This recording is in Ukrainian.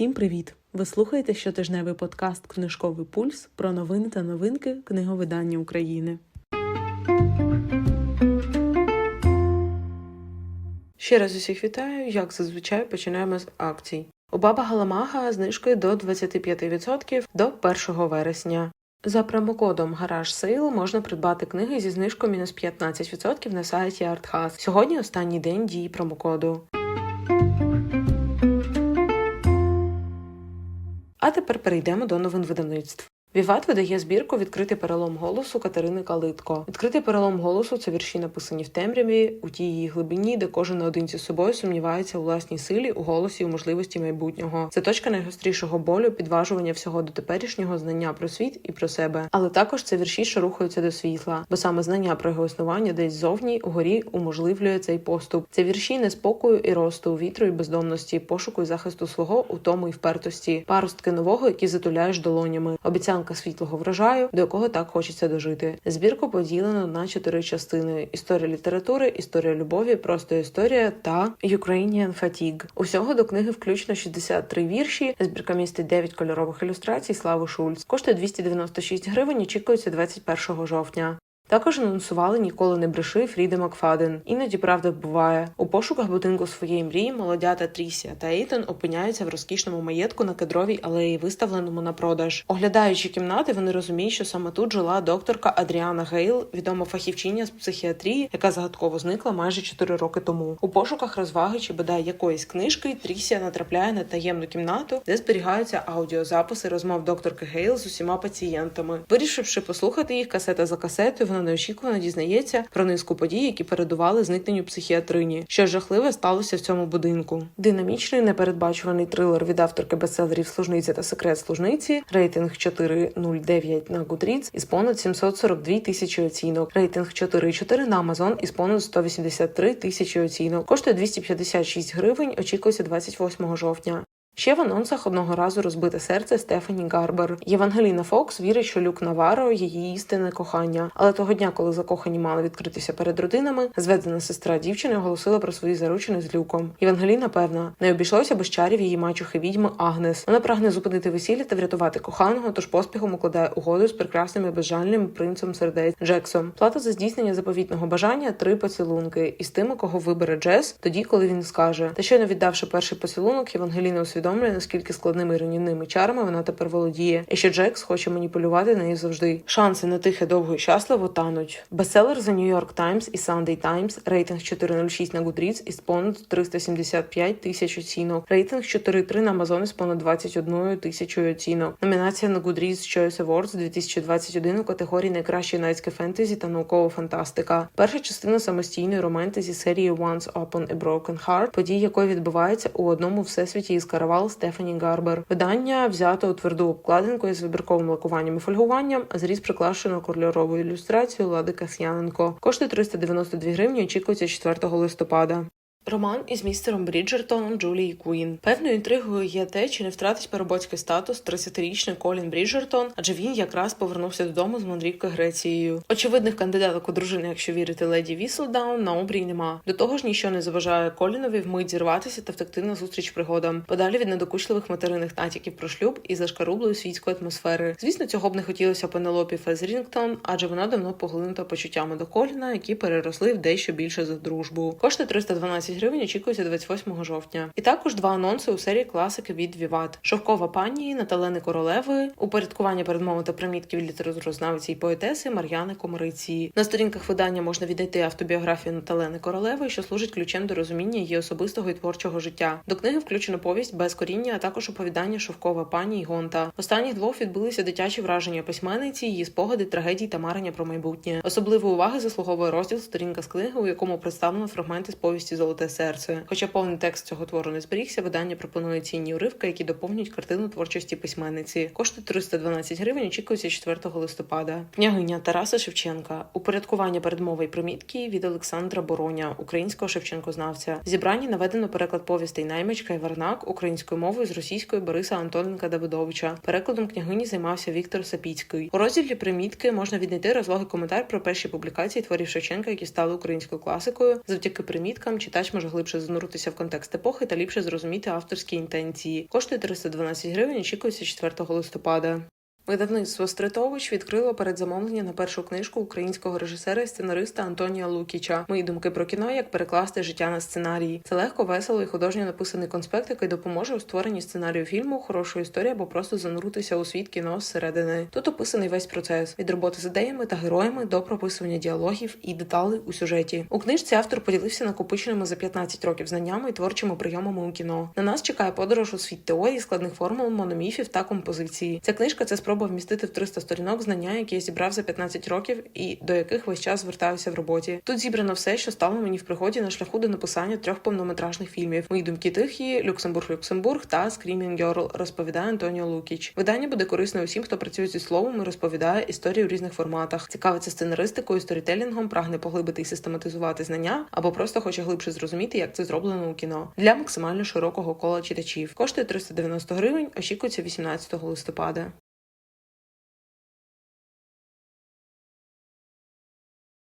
Всім привіт! Ви слухаєте щотижневий подкаст Книжковий пульс про новини та новинки книговидання України. Ще раз усіх вітаю. Як зазвичай починаємо з акцій. У баба Галамага знижки до 25% до 1 вересня. За промокодом Гараж Сейл можна придбати книги зі знижкою мінус 15% на сайті ArtHouse. Сьогодні останній день дії промокоду. А тепер перейдемо до новин видавництв. Віват видає збірку Відкритий перелом голосу Катерини Калитко. Відкритий перелом голосу це вірші, написані в темряві, у тій її глибині, де кожен наодинці з собою сумнівається у власній силі, у голосі, у можливості майбутнього. Це точка найгострішого болю, підважування всього до теперішнього знання про світ і про себе. Але також це вірші, що рухаються до світла, бо саме знання про його існування десь зовні, угорі уможливлює цей поступ. Це вірші неспокою і росту, вітру і бездомності, пошуку і захисту свого, утому і впертості, паростки нового, які затуляєш долонями. Обіцянка світлого врожаю, до якого так хочеться дожити. Збірку поділено на чотири частини: історія літератури, історія любові, просто історія та Ukrainian Fatigue. Усього до книги включно 63 вірші. Збірка містить 9 кольорових ілюстрацій. Слави Шульц. Коштує 296 гривень. Очікується 21 жовтня. Також анонсували ніколи не бреши Фріда Макфаден. Іноді правда буває. У пошуках будинку своєї мрії молодята Трісія та Ейтон опиняються в розкішному маєтку на кедровій алеї, виставленому на продаж. Оглядаючи кімнати, вони розуміють, що саме тут жила докторка Адріана Гейл, відома фахівчиня з психіатрії, яка загадково зникла майже 4 роки тому. У пошуках розваги чи бодай якоїсь книжки Трісія натрапляє на таємну кімнату, де зберігаються аудіозаписи розмов докторки Гейл з усіма пацієнтами. Вирішивши послухати їх касета за касетою, вона неочікувано дізнається про низку подій, які передували зникненню психіатрині. Що жахливе сталося в цьому будинку. Динамічний непередбачуваний трилер від авторки бестселерів Служниця та секрет служниці. Рейтинг 4.09 на Goodreads із понад 742 тисячі оцінок. Рейтинг 4.4 на Amazon із понад 183 тисячі оцінок. Коштує 256 гривень. Очікується 28 жовтня. Ще в анонсах одного разу розбите серце Стефані Гарбер. Євангеліна Фокс вірить, що Люк Наваро її істинне кохання. Але того дня, коли закохані мали відкритися перед родинами, зведена сестра дівчини оголосила про свої заручини з люком. Євангеліна певна, не обійшлося без чарів її мачухи відьми Агнес. Вона прагне зупинити весілля та врятувати коханого, тож поспіхом укладає угоду з прекрасним і безжальним принцем сердець Джексом. Плата за здійснення заповітного бажання три поцілунки. І з тими, кого вибере Джес, тоді, коли він скаже. Та щойно віддавши перший поцілунок, Євангеліна усвідомлює, усвідомлює, наскільки складними руйнівними чарами вона тепер володіє, і що Джекс хоче маніпулювати нею завжди. Шанси на тихе довго і щасливо тануть. Бестселер The New York Times і Sunday Times, рейтинг 4.06 на Goodreads із понад 375 тисяч оцінок. Рейтинг 4.3 на Amazon із понад 21 тисячою оцінок. Номінація на Goodreads Choice Awards 2021 у категорії найкраще юнацьке фентезі та наукова фантастика. Перша частина самостійної романтезі серії Once Upon a Broken Heart, події якої відбуваються у одному всесвіті із каравал Стефані Гарбер. Видання взято у тверду обкладинку із вибірковим лакуванням і фольгуванням, зріз приклашено кольоровою ілюстрацією Лади Касьяненко. Коштує 392 гривні. Очікується 4 листопада. Роман із містером Бріджертоном Джулії Куін. Певною інтригою є те, чи не втратить перебоцький статус 30-річний Колін Бріджертон, адже він якраз повернувся додому з мандрівки Грецією. Очевидних кандидаток у дружини, якщо вірити леді Віселдаун, на обрій нема. До того ж, ніщо не заважає Колінові вмить зірватися та втекти на зустріч пригодам, подалі від недокучливих материних натяків про шлюб і зашкарублої світської атмосфери. Звісно, цього б не хотілося Пенелопі Фезрінгтон, адже вона давно поглинута почуттями до Коліна, які переросли в дещо більше за дружбу. Коштує 312 гривень очікується 28 жовтня. І також два анонси у серії класики від Віват: Шовкова пані Наталени Королеви, упорядкування передмови та примітки від літературознавиці і поетеси Мар'яни Комариці. На сторінках видання можна віднайти автобіографію Наталени Королеви, що служить ключем до розуміння її особистого і творчого життя. До книги включено повість без коріння, а також оповідання Шовкова пані і Гонта. Останніх двох відбулися дитячі враження письменниці, її спогади, трагедії та марення про майбутнє. Особливої уваги заслуговує розділ сторінка з книги, у якому представлено фрагменти з повісті Золоте серце. Хоча повний текст цього твору не зберігся, видання пропонує цінні уривки, які доповнюють картину творчості письменниці. Коштує 312 гривень. Очікується 4 листопада. Княгиня Тараса Шевченка. Упорядкування передмови й примітки від Олександра Бороня, українського Шевченкознавця. Зібрані наведено переклад повістей наймичка і Варнак українською мовою з російської Бориса Антоненка Давидовича. Перекладом княгині займався Віктор Сапіцький. У розділі примітки можна віднайти розлогий коментар про перші публікації творів Шевченка, які стали українською класикою. Завдяки приміткам читач читач може глибше зануритися в контекст епохи та ліпше зрозуміти авторські інтенції. Коштує 312 гривень. Очікується 4 листопада. Видавництво Стритович відкрило передзамовлення на першу книжку українського режисера і сценариста Антонія Лукіча. Мої думки про кіно, як перекласти життя на сценарії. Це легко, весело і художньо написаний конспект, який допоможе у створенні сценарію фільму, хорошої історії або просто зануритися у світ кіно зсередини. Тут описаний весь процес від роботи з ідеями та героями до прописування діалогів і деталей у сюжеті. У книжці автор поділився накопиченими за 15 років знаннями і творчими прийомами у кіно. На нас чекає подорож у світ теорії, складних формул, мономіфів та композиції. Ця книжка це спроба вмістити в 300 сторінок знання, які я зібрав за 15 років, і до яких весь час звертаюся в роботі. Тут зібрано все, що стало мені в пригоді на шляху до написання трьох повнометражних фільмів. Мої думки тихі, Люксембург, Люксембург та Screaming Girl, розповідає Антоніо Лукіч. Видання буде корисно усім, хто працює зі словом і розповідає історії в різних форматах, цікавиться сценаристикою, сторітелінгом, прагне поглибити і систематизувати знання, або просто хоче глибше зрозуміти, як це зроблено у кіно для максимально широкого кола читачів. Коштує 390 гривень. Очікується 18 листопада.